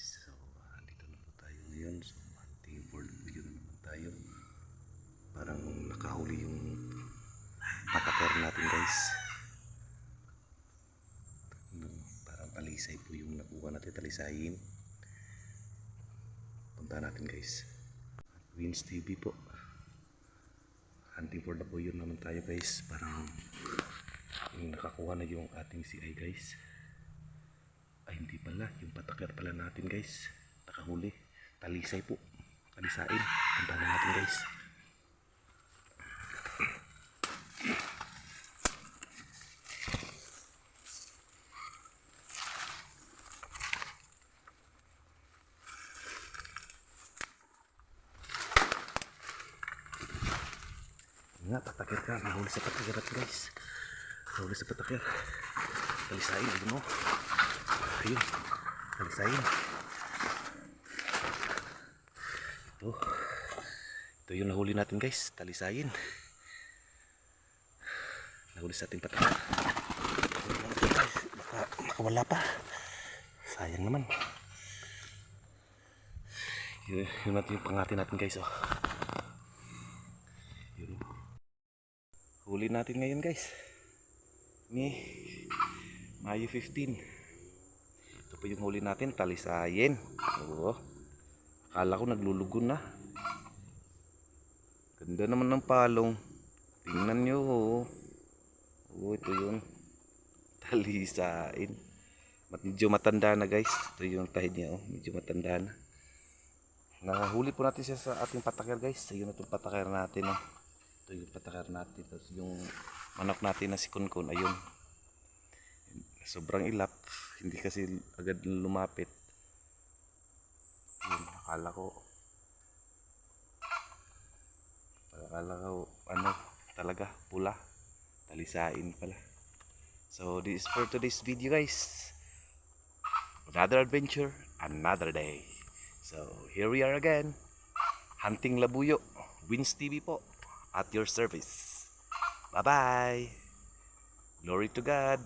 guys. So, ah, dito na po tayo ngayon. So, hunting for video na naman tayo. Parang nakahuli yung patakor natin guys. No, parang talisay po yung nakuha natin talisayin. Punta natin guys. Wins TV po. Hunting for the boy naman tayo guys. Parang nakakuha na yung ating CI guys. Ay hindi pala, yung patakar pala natin guys. Nakahuli. Talisay po. Talisain. Punta na natin guys. Nga, patakir ka. Nahuli sa patakir natin guys. Nahuli sa patakir. Talisain, ayun o. Ayun. Talisain. Ito. Ito yung nahuli natin guys. Talisain. Nahuli sa ating patakir. Baka makawala pa. Sayang naman. Yun, yun natin yung pangati natin guys oh. Yun. Huli natin ngayon guys. Ni Mayo 15. Po yung huli natin, talisayin. Oo. Akala ko naglulugon na. Ganda naman ng palong. Tingnan nyo. Oo, ito yun. Talisain. Medyo matanda na guys. Ito yung tahid niya. Oh. Medyo matanda na. Nahuli po natin siya sa ating patakar guys. Ayun na itong patakar natin. Oh. Ito yung patakar natin. Tapos yung manok natin na si Kunkun. Ayun. Sobrang ilap. Hindi kasi agad lumapit. Yun, akala ko. Akala ko, ano, talaga, pula. Talisain pala. So, this is for today's video guys. Another adventure, another day. So, here we are again. Hunting Labuyo. Wins TV po. At your service. Bye-bye. Glory to God.